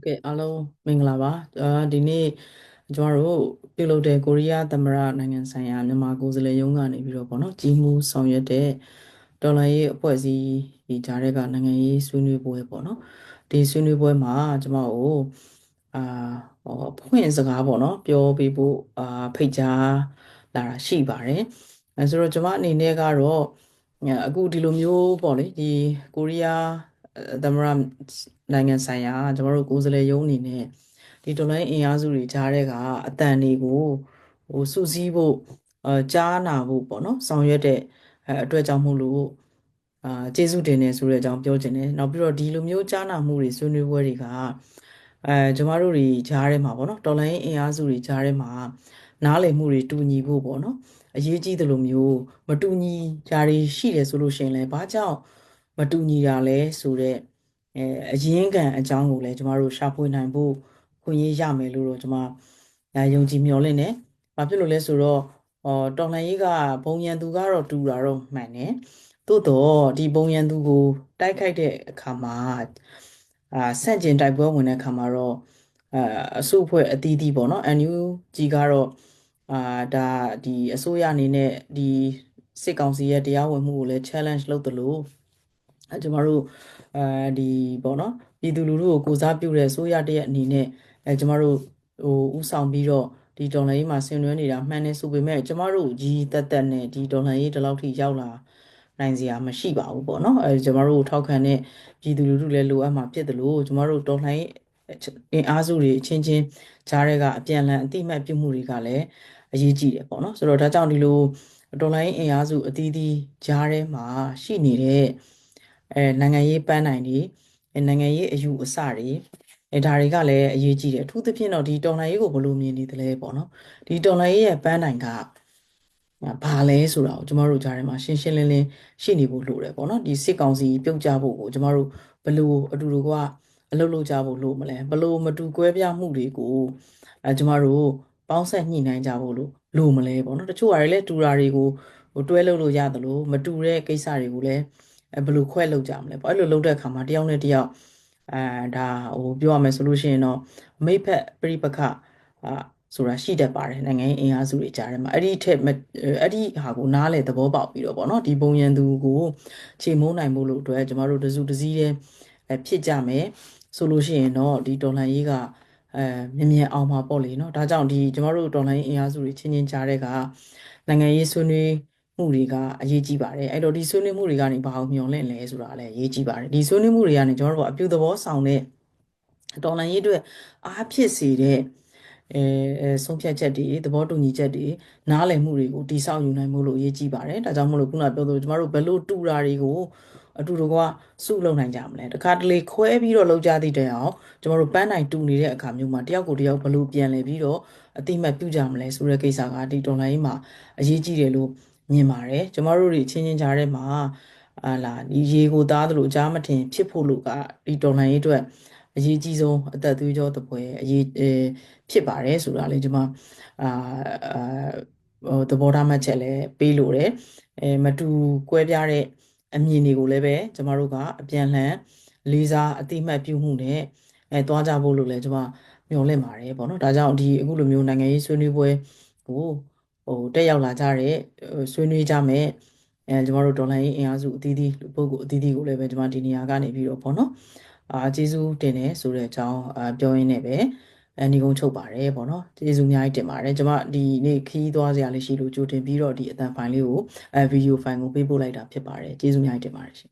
ကဲ့အားလုံးမင်္ဂလာပါအာဒီနေ့ကျွန်တော်တို့ပြုလုပ်တဲ့ကိုရီးယားသမ္မတနိုင်ငံဆိုင်ရာမြန်မာကိုယ်စားလှယ်ရုံးကနေပြီးတော့ပေါ့နော်ကြီးမှုဆောင်ရွက်တဲ့ဒေါ်လာရေးအဖွဲ့အစည်းဒီကြားတဲ့ကနိုင်ငံရေးဆွေးနွေးပွဲပေါ့နော်ဒီဆွေးနွေးပွဲမှာကျွန်တော်တို့အာဟောဖွင့်စကားပေါ့နော်ပြောပေးဖို့အာဖိတ်ကြားလာတာရှိပါတယ်အဲဆိုတော့ကျွန်မအနေနဲ့ကတော့အခုဒီလိုမျိုးပေါ့လေဒီကိုရီးယားသမ္မတ နိုင်ငံဆိုင်ရာကျွန်တော်တို့ကိုယ်စားလှယ်ရုံးအနေနဲ့ဒီတော်လိုင်းအင်အားစုတွေကြားတဲ့ကအတန်တွေကိုဟိုစုစည်းဖို့အဲကြားနာဖို့ပေါ့နော်ဆောင်ရွက်တဲ့အဲအတွက်ကြောင့်မို့လို့အာကျေးဇူးတင်တယ်ဆိုတဲ့အကြောင်းပြောချင်တယ်နောက်ပြီးတော့ဒီလိုမျိုးကြားနာမှုတွေဆွေးနွေးပွဲတွေကအဲကျမတို့တွေကြားထဲမှာပေါ့နော်တော်လိုင်းအင်အားစုတွေကြားထဲမှာနားလည်မှုတွေတူညီဖို့ပေါ့နော်အရေးကြီးတယ်လို့မျိုးမတူညီကြတွေရှိတယ်ဆိုလို့ရှိရင်လည်းဘာကြောင့်မတူညီတာလဲဆိုတော့ အဲအရင်းခံအကြောင်းကိုလည်းကျမတို့ရှာဖွေနိုင်ဖို့ခွင့်ရရမယ်လို့တော့ကျမယုံကြည်မျှော်လင့်တယ်။ဘာဖြစ်လို့လဲဆိုတော့အော်တော်လှန်ရေးကဘုံရန်သူကတော့တူတာတော့မှန်တယ်။သို့တော့ဒီဘုံရန်သူကို တိုက်ခိုက်တဲ့အခါမှာအာဆန့်ကျင်တိုက်ပွဲဝင်တဲ့အခါမှာတော့အာအစုအဖွဲ့အသီးသီးပေါ့နော် NUG ကတော့အာဒါဒီအစိုးရအနေနဲ့ဒီစစ်ကောင်စီရဲ့တရားဝင်မှုကိုလည်း challenge လုပ်တယ်လို့အဲ ကျမတို့အဲဒီပေါ့နော်ပြည်သူလူထုကိုကိုစားပြုတဲ့ဆိုရတဲ့အနေနဲ့အဲကျမတို့ဟိုဥဆောင်ပြီးတော့ဒီဒေါ်လာရေးမှာဆင်နွှဲနေတာမှန်နေဆိုပေမဲ့ကျမတို့ကြီးတက်တက်နဲ့ဒီဒေါ်လာရေးဒီလောက်ထိရောက်လာနိုင်စရာမရှိပါဘူးပေါ့နော်အဲကျမတို့ထောက်ခံတဲ့ပြည်သူလူထုလည်းလိုအပ်မှာဖြစ်တယ်လို့ကျမတို့ဒေါ်လာရေးအင်အားစုတွေအချင်းချင်းကြားတဲ့ကအပြန်အလှန်အတိမတ်ပြုမှုတွေကလည်းအရေးကြီးတယ်ပေါ့နော်ဆိုတော့ဒါကြောင့်ဒီလိုဒေါ်လာရေးအင်အားစုအသီးသီးကြားထဲမှာရှိနေတဲ့ အဲနိုင်ငံရေးပန်းနိုင်တွေနိုင်ငံရေးအယူအဆတွေအဲဒါတွေကလည်းအရေးကြီးတယ်အထူးသဖြင့်တော့ဒီတော်လှန်ရေးကိုဘယ်လိုမြင်နေသလဲပေါ့နော်ဒီတော်လှန်ရေးရဲ့ပန်းနိုင်ကဘာလဲဆိုတာကိုကျမတို့ကြားထဲမှာရှင်းရှင်းလင်းလင်းရှိနေဖို့လိုတယ်ပေါ့နော်ဒီစစ်ကောင်စီပြုတ်ကြဖို့ကိုကျမတို့ဘယ်လိုအတူတူကအလုပ်လုပ်ကြဖို့လိုမလဲဘယ်လိုမတူကွဲပြားမှုတွေကိုအဲကျမတို့ပေါင်းဆက်ညှိနှိုင်းကြဖို့လိုလိုမလဲပေါ့နော်တချို့ဟာတွေလည်းတူတာတွေကိုဟိုတွဲလုပ်လို့ရတယ်လို့မတူတဲ့ကိစ္စတွေကိုလည်း အဲဘယ်လိုခွဲလုပ်ကြမလဲပေါ့အဲ့လိုလုပ်တဲ့အခါမှာတယောက်နဲ့တယောက်အဲဒါဟိုပြောရမယ်ဆိုလို့ရှိရင်တော့မိဖက်ပြိပခအာဆိုတာရှိတတ်ပါတယ်နိုင်ငံရေးအင်အားစုတွေကြားထဲမှာအဲ့ဒီထက်အဲ့ဒီဟာကိုနားလေသဘောပေါက်ပြီးတော့ပေါ့နော်ဒီပုံရန်သူကိုခြေမုန်းနိုင်မှုလို့အတွက်ကျမတို့တစုတစည်းတဲ့ဖြစ်ကြမယ်ဆိုလို့ရှိရင်တော့ဒီတော်လှန်ရေးကအဲမြင်မြင်အောင်မှာပေါ့လေနော်ဒါကြောင့်ဒီကျမတို့တော်လှန်ရေးအင်အားစုတွေချင်းချင်းကြားတဲ့ကနိုင်ငံရေးဆွေးနွေး မှုတွေကအရေးကြီးပါတယ်အဲ့တော့ဒီဆွေးနွေးမှုတွေကနေဘာအောင်မျှော်လင့်လဲဆိုတာလည်းအရေးကြီးပါတယ်ဒီဆွေးနွေးမှုတွေကနေကျွန်တော်တို့အပြုသဘောဆောင်တဲ့တော်လှန်ရေးအတွက်အားဖြစ်စေတဲ့အဲဆုံးဖြတ်ချက်တွေသဘောတူညီချက်တွေနားလည်မှုတွေကိုတိဆောက်ယူနိုင်မှုလို့အရေးကြီးပါတယ်ဒါကြောင့်မို့လို့ခုနပြောသလိုကျမတို့ဘယ်လိုတူတာတွေကိုအတူတကွစုလုပ်နိုင်ကြမလဲတခါတလေခွဲပြီးတော့လောက်ကြသည့်တိုင်အောင်ကျမတို့ပန်းနိုင်တူနေတဲ့အခါမျိုးမှာတယောက်ကိုတယောက်ဘယ်လိုပြန်လဲပြီးတော့အတိမတ်ပြုကြမလဲဆိုတဲ့ကိစ္စကဒီ online မှာအရေးကြီးတယ်လို့ မြင်ပါတယ်ကျမတို့တွေချင်းချင်းကြားထဲမှာအာလာဒီရေကိုသားသလိုကြားမထင်ဖြစ်ဖို့လို့ကဒီတော်လှန်ရေးအတွက်အရေးကြီးဆုံးအသက်သွေးကြောသပွဲအရေးဖြစ်ပါတယ်ဆိုတာလေကျွန်မအာဟိုသဘောထားမှတ်ချက်လည်းပေးလို့တယ်အဲမတူကွဲပြားတဲ့အမြင်တွေကိုလည်းပဲကျွန်မတို့ကအပြန်လှန်လေးစားအတိမတ်ပြုမှုနဲ့အဲသွားကြဖို့လို့လည်းကျွန်မမျှော်လင့်ပါတယ်ပေါ့နော်ဒါကြောင့်ဒီအခုလိုမျိုးနိုင်ငံရေးဆွေးနွေးပွဲကို ဟိုတက်ရောက်လာကြတဲ့ဆွေးနွေးကြမယ်အဲကျမတို့ဒေါ်လာရေးအင်အားစုအသီးသီးပုဂ္ဂိုလ်အသီးသီးကိုလည်းပဲကျမဒီနေရာကနေပြီးတော့ပေါ့နော်အာကျေးဇူးတင်တယ်ဆိုတဲ့အကြောင်းအာပြောရင်းနဲ့ပဲအဲညီကုန်းချုပ်ပါတယ်ပေါ့နော်ကျေးဇူးအများကြီးတင်ပါတယ်ကျမဒီနေ့ခီးသွားစရာလေးရှိလို့ကြိုတင်ပြီးတော့ဒီအတန်ဖိုင်လေးကိုအဲဗီဒီယိုဖိုင်ကိုပေးပို့လိုက်တာဖြစ်ပါတယ်ကျေးဇူးအများကြီးတင်ပါတယ်ရှင်